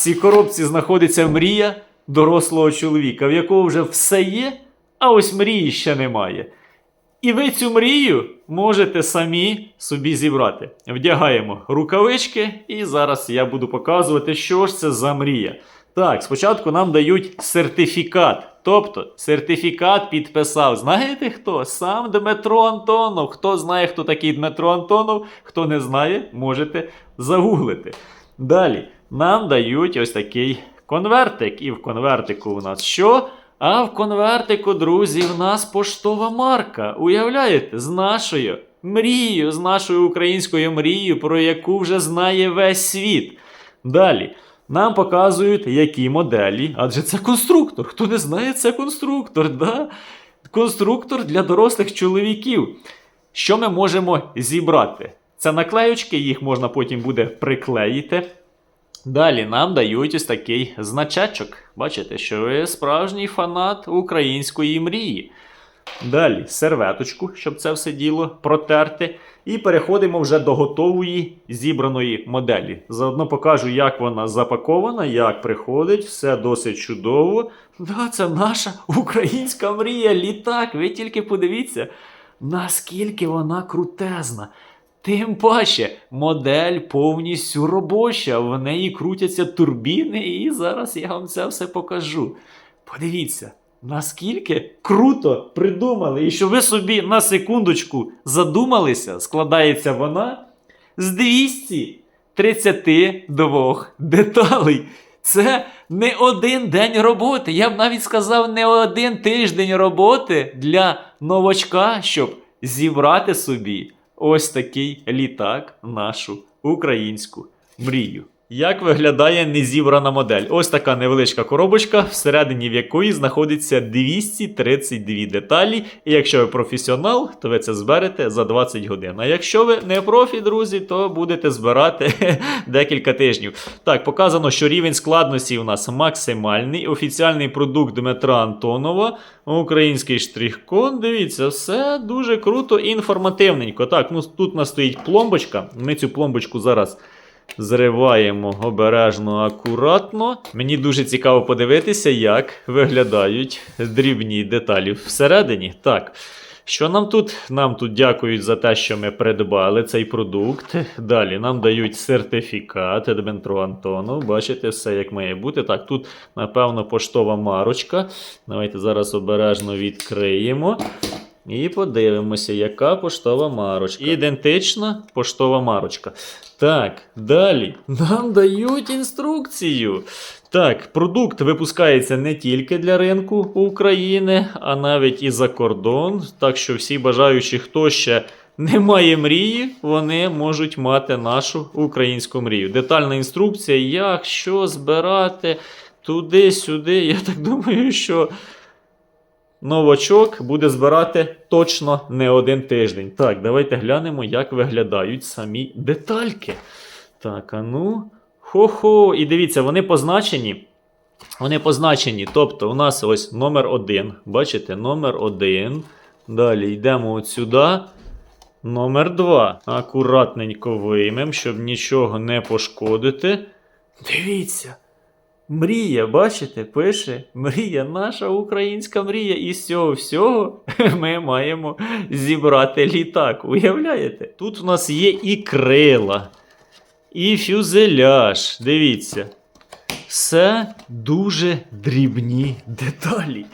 цій коробці знаходиться мрія дорослого чоловіка, в якого вже все є, а ось мрії ще немає. І ви цю мрію можете самі собі зібрати. Вдягаємо рукавички, і зараз я буду показувати, що ж це за мрія. Так, спочатку нам дають сертифікат. Тобто сертифікат підписав. Знаєте хто? Сам Дмитро Антонов. Хто знає, хто такий Дмитро Антонов, хто не знає, можете загуглити. Далі нам дають ось такий конвертик. І в конвертику у нас що? А в конвертику, друзі, в нас поштова марка. Уявляєте, з нашою мрією, з нашою українською мрією, про яку вже знає весь світ. Далі. Нам показують, які моделі, адже це конструктор. Хто не знає, це конструктор. Да? Конструктор для дорослих чоловіків. Що ми можемо зібрати? Це наклеючки, їх можна потім буде приклеїти. Далі нам дають ось такий значечок. Бачите, що ви справжній фанат української мрії. Далі серветочку, щоб це все діло протерти. І переходимо вже до готової зібраної моделі. Заодно покажу, як вона запакована, як приходить, все досить чудово. Да, це наша українська мрія, літак. Ви тільки подивіться, наскільки вона крутезна. Тим паче, модель повністю робоча, в неї крутяться турбіни, і зараз я вам це все покажу. Подивіться, наскільки круто придумали, і що ви собі на секундочку задумалися, складається вона з 232 деталей. Це не один день роботи. Я б навіть сказав, не один тиждень роботи для новачка, щоб зібрати собі ось такий літак, нашу українську мрію. Як виглядає незібрана модель? Ось така невеличка коробочка, всередині в якої знаходиться 232 деталі. І якщо ви професіонал, то ви це зберете за 20 годин. А якщо ви не профі, друзі, то будете збирати декілька тижнів. Так, показано, що рівень складності у нас максимальний. Офіціальний продукт Дмитра Антонова, український штрих-код. Дивіться, все дуже круто і інформативненько. Так, ну тут у нас стоїть пломбочка. Ми цю пломбочку зараз. Зриваємо обережно, акуратно. Мені дуже цікаво подивитися, як виглядають дрібні деталі всередині. Так. Що нам тут? Нам тут дякують за те, що ми придбали цей продукт. Далі нам дають сертифікат Дмитро Антонов. Бачите, все як має бути. Так, тут, напевно, поштова марочка. Давайте зараз обережно відкриємо. І подивимося, яка поштова марочка. Ідентична поштова марочка. Так, далі нам дають інструкцію. Так, продукт випускається не тільки для ринку України, а навіть і за кордон. Так що всі бажаючі, хто ще не має мрії, вони можуть мати нашу українську мрію. Детальна інструкція, як, що збирати туди-сюди. Я так думаю, що новачок буде збирати точно не один тиждень. Так, давайте глянемо, як виглядають самі детальки. Так, а ну. Хо-хо. І дивіться, вони позначені. Вони позначені. Тобто, у нас ось номер один. Бачите, номер один. Далі йдемо от сюди. Номер 2. Акуратненько виймемо, щоб нічого не пошкодити. Дивіться. Мрія, бачите, пише Мрія, наша українська мрія. І з цього всього ми маємо зібрати літак. Уявляєте? Тут у нас є і крила, і фюзеляж. Дивіться. Все дуже дрібні деталі.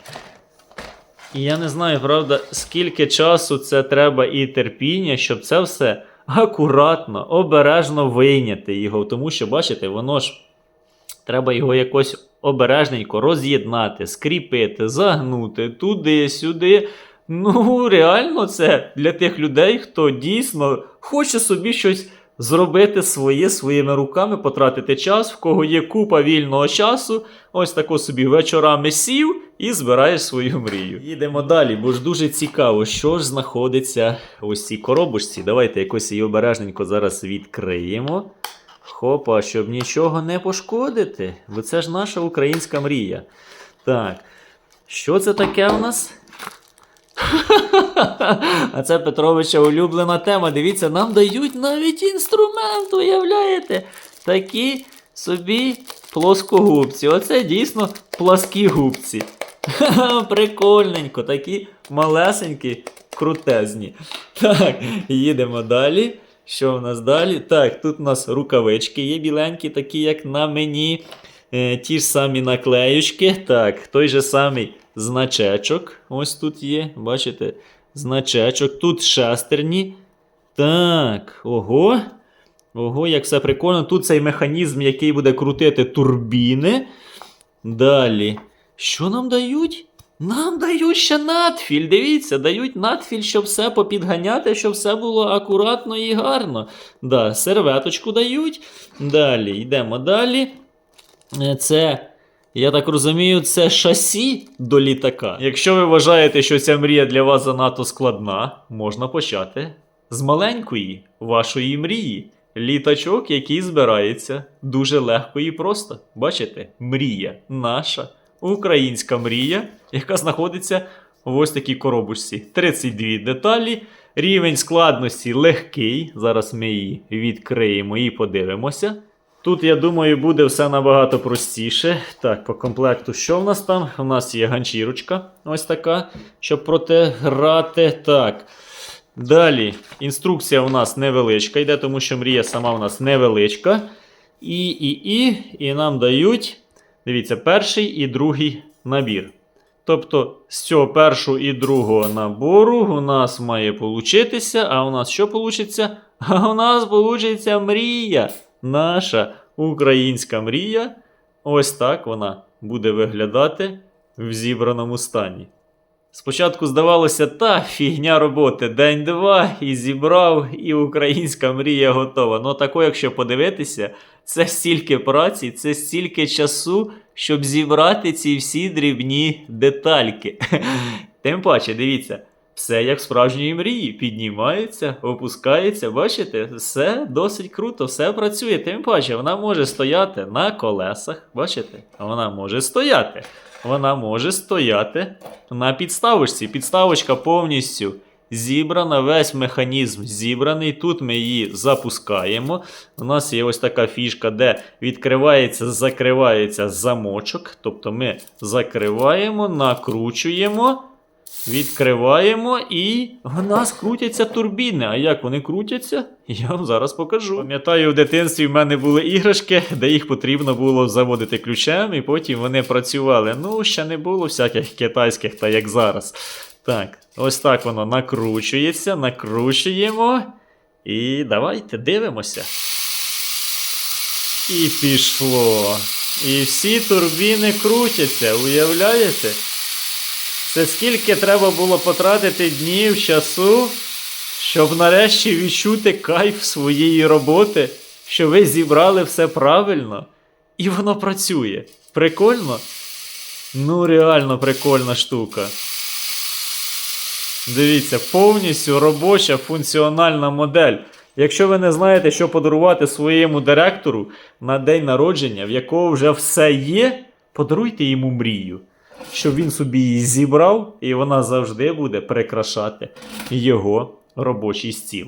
І я не знаю, правда, скільки часу це треба і терпіння, щоб це все акуратно, обережно вийняти його. Тому що, бачите, воно ж. Треба його якось обережненько роз'єднати, скріпити, загнути туди-сюди. Ну, реально, це для тих людей, хто дійсно хоче собі щось зробити своє своїми руками, потратити час, в кого є купа вільного часу. Ось тако собі вечорами сів і збираєш свою мрію. Їдемо далі, бо ж дуже цікаво, що ж знаходиться в ось цій коробочці. Давайте якось її обережненько зараз відкриємо. Хопа, щоб нічого не пошкодити, бо це ж наша українська мрія. Так, що це таке у нас? А це Петровича улюблена тема. Дивіться, нам дають навіть інструмент, уявляєте? Такі собі плоскогубці. Оце дійсно пласкі губці. Прикольненько, такі малесенькі, крутезні. Так, їдемо далі. Що в нас далі? Так, тут у нас рукавички є біленькі, такі, як на мені. Е, ті ж самі наклеючки. Так, той же самий значечок. Ось тут є, бачите? Значечок. Тут шестерні. Так, ого. Ого, як все прикольно. Тут цей механізм, який буде крутити турбіни. Далі. Що нам дають? Нам дають ще надфіль. Дивіться, дають надфіль, щоб все попідганяти, щоб все було акуратно і гарно. Да, серветочку дають. Далі, йдемо далі. Е, Це, я так розумію, це шасі до літака. Якщо ви вважаєте, що ця мрія для вас занадто складна, можна почати з маленької вашої мрії. Літачок, який збирається дуже легко і просто. Бачите, мрія наша українська мрія, яка знаходиться в ось такій коробочці. 32 деталі. Рівень складності легкий. Зараз ми її відкриємо і подивимося. Тут, я думаю, буде все набагато простіше. Так, по комплекту, що в нас там? У нас є ганчірочка, ось така, щоб протиграти. Так. Далі, інструкція у нас невеличка йде, тому що мрія сама у нас невеличка. І, і, і, і нам дають, дивіться, перший і другий набір. Тобто з цього першого і другого набору у нас має получитися. А у нас що получиться? А у нас получиться мрія. Наша українська мрія. Ось так вона буде виглядати в зібраному стані. Спочатку здавалося, та фігня роботи, день-два, і зібрав, і українська мрія готова. Ну тако, якщо подивитися, це стільки праці, це стільки часу, щоб зібрати ці всі дрібні детальки. Тим паче, дивіться, все як справжньої мрії. Піднімається, опускається, бачите, все досить круто, все працює. Тим паче, вона може стояти на колесах. Бачите? Вона може стояти. Вона може стояти на підставочці. Підставочка повністю зібрана, весь механізм зібраний. Тут ми її запускаємо. У нас є ось така фішка, де відкривається, закривається замочок. Тобто ми закриваємо, накручуємо. Відкриваємо і в нас крутяться турбіни. А як вони крутяться, я вам зараз покажу. Пам'ятаю, в дитинстві в мене були іграшки, де їх потрібно було заводити ключем, і потім вони працювали. Ну, ще не було всяких китайських, та як зараз. Так, ось так воно накручується, накручуємо. І давайте дивимося. І пішло. І всі турбіни крутяться, уявляєте? Це скільки треба було потратити днів, часу, щоб нарешті відчути кайф своєї роботи, що ви зібрали все правильно, і воно працює. Прикольно? Ну, реально прикольна штука. Дивіться, повністю робоча функціональна модель. Якщо ви не знаєте, що подарувати своєму директору на день народження, в якого вже все є, подаруйте йому мрію щоб він собі її зібрав, і вона завжди буде прикрашати його робочий стіл.